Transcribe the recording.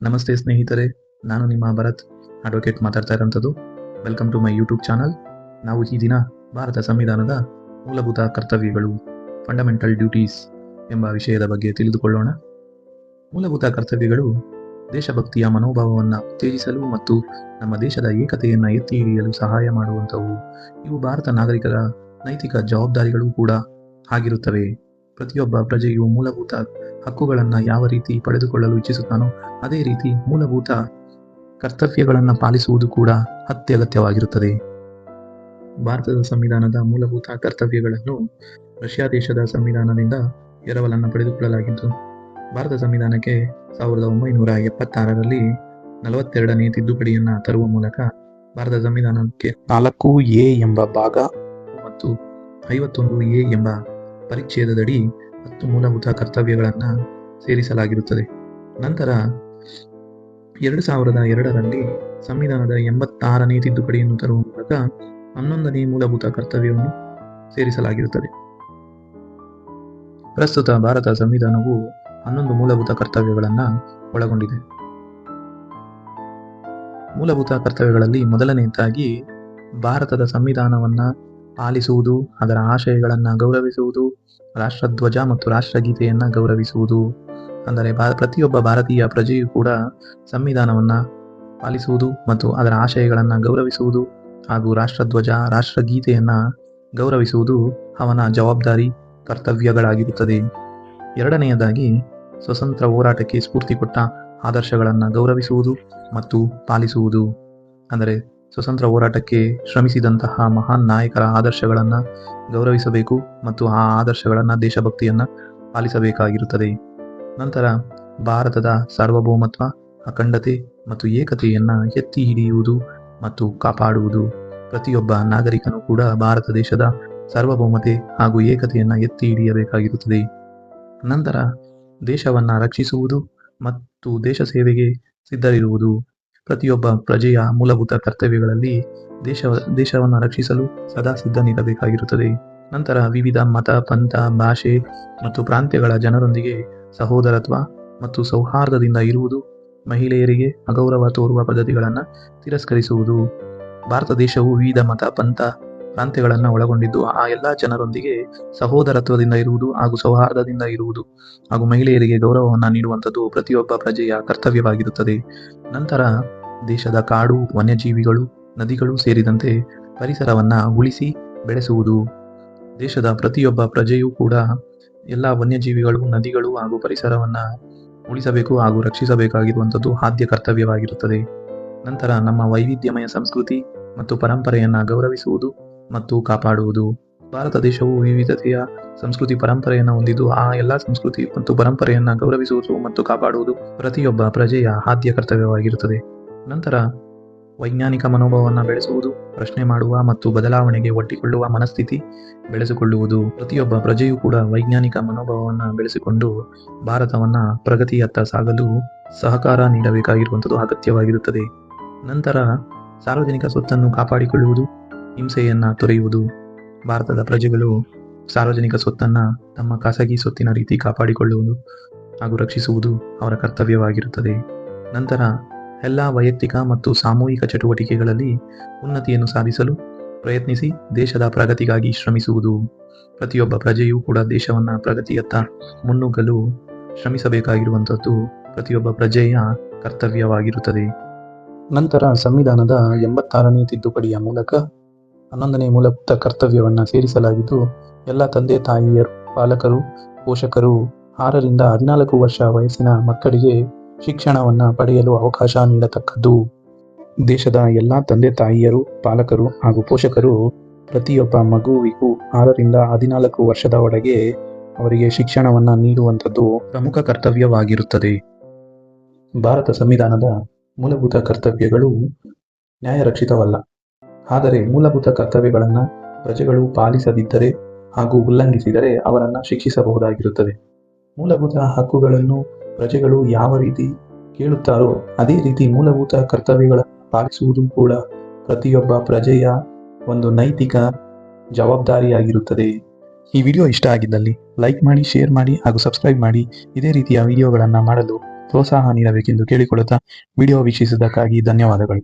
ನಮಸ್ತೆ ಸ್ನೇಹಿತರೆ, ನಾನು ನಿಮ್ಮ ಭರತ್ ಅಡ್ವೊಕೇಟ್ ಮಾತಾಡ್ತಾ ಇರೋಂಥದ್ದು. Welcome to my YouTube channel ನಾವು ಈ ದಿನ ಭಾರತ ಸಂವಿಧಾನದ ಮೂಲಭೂತ ಕರ್ತವ್ಯಗಳು ಫಂಡಮೆಂಟಲ್ ಡ್ಯೂಟೀಸ್ ಎಂಬ ವಿಷಯದ ಬಗ್ಗೆ ತಿಳಿದುಕೊಳ್ಳೋಣ. ಮೂಲಭೂತ ಕರ್ತವ್ಯಗಳು ದೇಶಭಕ್ತಿಯ ಮನೋಭಾವವನ್ನು ಉತ್ತೇಜಿಸಲು ಮತ್ತು ನಮ್ಮ ದೇಶದ ಏಕತೆಯನ್ನು ಎತ್ತಿ ಹಿಡಿಯಲು ಸಹಾಯ ಮಾಡುವಂಥವು. ಇವು ಭಾರತ ನಾಗರಿಕರ ನೈತಿಕ ಜವಾಬ್ದಾರಿಗಳು ಕೂಡ ಆಗಿರುತ್ತವೆ. ಪ್ರತಿಯೊಬ್ಬ ಪ್ರಜೆಯು ಮೂಲಭೂತ ಹಕ್ಕುಗಳನ್ನು ಯಾವ ರೀತಿ ಪಡೆದುಕೊಳ್ಳಲು ಇಚ್ಛಿಸುತ್ತಾನೋ ಅದೇ ರೀತಿ ಮೂಲಭೂತ ಕರ್ತವ್ಯಗಳನ್ನು ಪಾಲಿಸುವುದು ಕೂಡ ಅತ್ಯಗತ್ಯವಾಗಿರುತ್ತದೆ. ಭಾರತದ ಸಂವಿಧಾನದ ಮೂಲಭೂತ ಕರ್ತವ್ಯಗಳನ್ನು ರಷ್ಯಾ ದೇಶದ ಸಂವಿಧಾನದಿಂದ ಎರವಲನ್ನು ಪಡೆದುಕೊಳ್ಳಲಾಗಿದ್ದು ಭಾರತ ಸಂವಿಧಾನಕ್ಕೆ ಸಾವಿರದ ಒಂಬೈನೂರ ಎಪ್ಪತ್ತಾರರಲ್ಲಿ ನಲವತ್ತೆರಡನೇ ತಿದ್ದುಪಡಿಯನ್ನು ತರುವ ಮೂಲಕ ಭಾರತ ಸಂವಿಧಾನಕ್ಕೆ ನಾಲ್ಕು ಎ ಎಂಬ ಭಾಗ ಮತ್ತು ಐವತ್ತೊಂದು ಎ ಎಂಬ ಪರಿಚ್ಛೇದದಡಿ ಹತ್ತು ಮೂಲಭೂತ ಕರ್ತವ್ಯಗಳನ್ನು ಸೇರಿಸಲಾಗಿರುತ್ತದೆ. ನಂತರ ಎರಡು ಸಾವಿರದ ಎರಡರಲ್ಲಿ ಸಂವಿಧಾನದ ಎಂಬತ್ತಾರನೇ ತಿದ್ದುಪಡಿಯನ್ನು ತರುವ ಮೂಲಕ ಹನ್ನೊಂದನೇ ಮೂಲಭೂತ ಕರ್ತವ್ಯವನ್ನು ಸೇರಿಸಲಾಗಿರುತ್ತದೆ. ಪ್ರಸ್ತುತ ಭಾರತ ಸಂವಿಧಾನವು ಹನ್ನೊಂದು ಮೂಲಭೂತ ಕರ್ತವ್ಯಗಳನ್ನು ಒಳಗೊಂಡಿದೆ. ಮೂಲಭೂತ ಕರ್ತವ್ಯಗಳಲ್ಲಿ ಮೊದಲನೆಯದಾಗಿ ಭಾರತದ ಸಂವಿಧಾನವನ್ನ ಪಾಲಿಸುವುದು, ಅದರ ಆಶಯಗಳನ್ನು ಗೌರವಿಸುವುದು, ರಾಷ್ಟ್ರಧ್ವಜ ಮತ್ತು ರಾಷ್ಟ್ರಗೀತೆಯನ್ನು ಗೌರವಿಸುವುದು. ಅಂದರೆ ಭಾ ಪ್ರತಿಯೊಬ್ಬ ಭಾರತೀಯ ಪ್ರಜೆಯೂ ಕೂಡ ಸಂವಿಧಾನವನ್ನು ಪಾಲಿಸುವುದು ಮತ್ತು ಅದರ ಆಶಯಗಳನ್ನು ಗೌರವಿಸುವುದು ಹಾಗೂ ರಾಷ್ಟ್ರಧ್ವಜ, ರಾಷ್ಟ್ರಗೀತೆಯನ್ನು ಗೌರವಿಸುವುದು ಅವನ ಜವಾಬ್ದಾರಿ, ಕರ್ತವ್ಯಗಳಾಗಿರುತ್ತದೆ. ಎರಡನೆಯದಾಗಿ, ಸ್ವತಂತ್ರ ಹೋರಾಟಕ್ಕೆ ಸ್ಫೂರ್ತಿ ಕೊಟ್ಟ ಆದರ್ಶಗಳನ್ನು ಗೌರವಿಸುವುದು ಮತ್ತು ಪಾಲಿಸುವುದು. ಅಂದರೆ ಸ್ವತಂತ್ರ ಹೋರಾಟಕ್ಕೆ ಶ್ರಮಿಸಿದಂತಹ ಮಹಾನ್ ನಾಯಕರ ಆದರ್ಶಗಳನ್ನು ಗೌರವಿಸಬೇಕು ಮತ್ತು ಆ ಆದರ್ಶಗಳನ್ನು ದೇಶಭಕ್ತಿಯನ್ನು ಪಾಲಿಸಬೇಕಾಗಿರುತ್ತದೆ. ನಂತರ ಭಾರತದ ಸಾರ್ವಭೌಮತ್ವ, ಅಖಂಡತೆ ಮತ್ತು ಏಕತೆಯನ್ನು ಎತ್ತಿ ಹಿಡಿಯುವುದು ಮತ್ತು ಕಾಪಾಡುವುದು. ಪ್ರತಿಯೊಬ್ಬ ನಾಗರಿಕನು ಕೂಡ ಭಾರತ ದೇಶದ ಸಾರ್ವಭೌಮತೆ ಹಾಗೂ ಏಕತೆಯನ್ನು ಎತ್ತಿ ಹಿಡಿಯಬೇಕಾಗಿರುತ್ತದೆ. ನಂತರ ದೇಶವನ್ನು ರಕ್ಷಿಸುವುದು ಮತ್ತು ದೇಶ ಸೇವೆಗೆ ಸಿದ್ಧರಿರುವುದು. ಪ್ರತಿಯೊಬ್ಬ ಪ್ರಜೆಯ ಮೂಲಭೂತ ಕರ್ತವ್ಯಗಳಲ್ಲಿ ದೇಶ, ದೇಶವನ್ನು ರಕ್ಷಿಸಲು ಸದಾ ಸಿದ್ಧನಿರಬೇಕಾಗಿರುತ್ತದೆ ನಂತರ ವಿವಿಧ ಮತ, ಪಂಥ, ಭಾಷೆ ಮತ್ತು ಪ್ರಾಂತ್ಯಗಳ ಜನರೊಂದಿಗೆ ಸಹೋದರತ್ವ ಮತ್ತು ಸೌಹಾರ್ದದಿಂದ ಇರುವುದು ಮಹಿಳೆಯರಿಗೆ ಅಗೌರವ ತೋರುವ ಪದ್ಧತಿಗಳನ್ನು ತಿರಸ್ಕರಿಸುವುದು. ಭಾರತ ದೇಶವು ವಿವಿಧ ಮತ, ಪಂಥ ಪ್ರಾಂತ್ಯಗಳನ್ನು ಒಳಗೊಂಡಿದ್ದು ಆ ಎಲ್ಲ ಜನರೊಂದಿಗೆ ಸಹೋದರತ್ವದಿಂದ ಇರುವುದು ಹಾಗೂ ಸೌಹಾರ್ದದಿಂದ ಇರುವುದು ಹಾಗೂ ಮಹಿಳೆಯರಿಗೆ ಗೌರವವನ್ನು ನೀಡುವಂಥದ್ದು ಪ್ರತಿಯೊಬ್ಬ ಪ್ರಜೆಯ ಕರ್ತವ್ಯವಾಗಿರುತ್ತದೆ. ನಂತರ ದೇಶದ ಕಾಡು, ವನ್ಯಜೀವಿಗಳು, ನದಿಗಳು ಸೇರಿದಂತೆ ಪರಿಸರವನ್ನ ಉಳಿಸಿ ಬೆಳೆಸುವುದು. ದೇಶದ ಪ್ರತಿಯೊಬ್ಬ ಪ್ರಜೆಯೂ ಕೂಡ ಎಲ್ಲ ವನ್ಯಜೀವಿಗಳು, ನದಿಗಳು ಹಾಗೂ ಪರಿಸರವನ್ನ ಉಳಿಸಬೇಕು ಹಾಗೂ ರಕ್ಷಿಸಬೇಕಾಗಿರುವಂಥದ್ದು ಆದ್ಯ ಕರ್ತವ್ಯವಾಗಿರುತ್ತದೆ. ನಂತರ ನಮ್ಮ ವೈವಿಧ್ಯಮಯ ಸಂಸ್ಕೃತಿ ಮತ್ತು ಪರಂಪರೆಯನ್ನ ಗೌರವಿಸುವುದು. ಮತ್ತು ಕಾಪಾಡುವುದು. ಭಾರತ ದೇಶವು ವಿವಿಧತೆಯ ಸಂಸ್ಕೃತಿ ಪರಂಪರೆಯನ್ನು ಹೊಂದಿದ್ದು, ಆ ಎಲ್ಲ ಸಂಸ್ಕೃತಿ ಮತ್ತು ಪರಂಪರೆಯನ್ನು ಗೌರವಿಸುವುದು ಮತ್ತು ಕಾಪಾಡುವುದು ಪ್ರತಿಯೊಬ್ಬ ಪ್ರಜೆಯ ಆದ್ಯ ಕರ್ತವ್ಯವಾಗಿರುತ್ತದೆ. ನಂತರ ವೈಜ್ಞಾನಿಕ ಮನೋಭಾವವನ್ನು ಬೆಳೆಸುವುದು, ಪ್ರಶ್ನೆ ಮಾಡುವ ಮತ್ತು ಬದಲಾವಣೆಗೆ ಒಡ್ಡಿಕೊಳ್ಳುವ ಮನಸ್ಥಿತಿ ಬೆಳೆಸಿಕೊಳ್ಳುವುದು. ಪ್ರತಿಯೊಬ್ಬ ಪ್ರಜೆಯೂ ಕೂಡ ವೈಜ್ಞಾನಿಕ ಮನೋಭಾವವನ್ನು ಬೆಳೆಸಿಕೊಂಡು ಭಾರತವನ್ನು ಪ್ರಗತಿಯತ್ತ ಸಾಗಲು ಸಹಕಾರ ನೀಡಬೇಕಾಗಿರುವಂಥದ್ದು ಅಗತ್ಯವಾಗಿರುತ್ತದೆ. ನಂತರ ಸಾರ್ವಜನಿಕ ಸ್ವತ್ತನ್ನು ಕಾಪಾಡಿಕೊಳ್ಳುವುದು ಹಿಂಸೆಯನ್ನ ತೊರೆಯುವುದು ಭಾರತದ ಪ್ರಜೆಗಳು ಸಾರ್ವಜನಿಕ ಸೊತ್ತನ್ನ ತಮ್ಮ ಖಾಸಗಿ ಸೊತ್ತಿನ ರೀತಿ ಕಾಪಾಡಿಕೊಳ್ಳುವುದು ಹಾಗೂ ರಕ್ಷಿಸುವುದು ಅವರ ಕರ್ತವ್ಯವಾಗಿರುತ್ತದೆ. ನಂತರ ಎಲ್ಲ ವೈಯಕ್ತಿಕ ಮತ್ತು ಸಾಮೂಹಿಕ ಚಟುವಟಿಕೆಗಳಲ್ಲಿ ಉನ್ನತಿಯನ್ನು ಸಾಧಿಸಲು ಪ್ರಯತ್ನಿಸಿ ದೇಶದ ಪ್ರಗತಿಗಾಗಿ ಶ್ರಮಿಸುವುದು. ಪ್ರತಿಯೊಬ್ಬ ಪ್ರಜೆಯೂ ಕೂಡ ದೇಶವನ್ನ ಪ್ರಗತಿಯತ್ತ ಮುನ್ನುಗ್ಗಲು ಶ್ರಮಿಸಬೇಕಾಗಿರುವಂಥದ್ದು ಪ್ರತಿಯೊಬ್ಬ ಪ್ರಜೆಯ ಕರ್ತವ್ಯವಾಗಿರುತ್ತದೆ. ನಂತರ ಸಂವಿಧಾನದ ಎಂಬತ್ತಾರನೇ ತಿದ್ದುಪಡಿಯ ಮೂಲಕ ಹನ್ನೊಂದನೇ ಮೂಲಭೂತ ಕರ್ತವ್ಯವನ್ನ ಸೇರಿಸಲಾಗಿದ್ದು, ಎಲ್ಲ ತಂದೆ ತಾಯಿಯರು, ಪಾಲಕರು, ಪೋಷಕರು ಆರರಿಂದ ಹದಿನಾಲ್ಕು ವರ್ಷ ವಯಸ್ಸಿನ ಮಕ್ಕಳಿಗೆ ಶಿಕ್ಷಣವನ್ನ ಪಡೆಯಲು ಅವಕಾಶ ನೀಡತಕ್ಕದ್ದು. ದೇಶದ ಎಲ್ಲ ತಂದೆ ತಾಯಿಯರು, ಪಾಲಕರು ಹಾಗೂ ಪೋಷಕರು ಪ್ರತಿಯೊಬ್ಬ ಮಗುವಿಗೂ ಆರರಿಂದ ಹದಿನಾಲ್ಕು ವರ್ಷದ ಒಳಗೆ ಅವರಿಗೆ ಶಿಕ್ಷಣವನ್ನ ನೀಡುವಂಥದ್ದು ಪ್ರಮುಖ ಕರ್ತವ್ಯವಾಗಿರುತ್ತದೆ. ಭಾರತ ಸಂವಿಧಾನದ ಮೂಲಭೂತ ಕರ್ತವ್ಯಗಳು ನ್ಯಾಯರಕ್ಷಿತವಲ್ಲ. ಆದರೆ ಮೂಲಭೂತ ಕರ್ತವ್ಯಗಳನ್ನು ಪ್ರಜೆಗಳು ಪಾಲಿಸದಿದ್ದರೆ ಹಾಗೂ ಉಲ್ಲಂಘಿಸಿದರೆ ಅವರನ್ನು ಶಿಕ್ಷಿಸಬಹುದಾಗಿರುತ್ತದೆ. ಮೂಲಭೂತ ಹಕ್ಕುಗಳನ್ನು ಪ್ರಜೆಗಳು ಯಾವ ರೀತಿ ಕೇಳುತ್ತಾರೋ ಅದೇ ರೀತಿ ಮೂಲಭೂತ ಕರ್ತವ್ಯಗಳನ್ನು ಪಾಲಿಸುವುದು ಕೂಡ ಪ್ರತಿಯೊಬ್ಬ ಪ್ರಜೆಯ ಒಂದು ನೈತಿಕ ಜವಾಬ್ದಾರಿಯಾಗಿರುತ್ತದೆ. ಈ ವಿಡಿಯೋ ಇಷ್ಟ ಆಗಿದ್ದಲ್ಲಿ ಲೈಕ್ ಮಾಡಿ, ಶೇರ್ ಮಾಡಿ ಹಾಗೂ ಸಬ್ಸ್ಕ್ರೈಬ್ ಮಾಡಿ. ಇದೇ ರೀತಿಯ ವಿಡಿಯೋಗಳನ್ನು ಮಾಡಲು ಪ್ರೋತ್ಸಾಹ ನೀಡಬೇಕೆಂದು ಕೇಳಿಕೊಳ್ಳುತ್ತಾ ವಿಡಿಯೋ ವೀಕ್ಷಿಸಿದ್ದಕ್ಕಾಗಿ ಧನ್ಯವಾದಗಳು.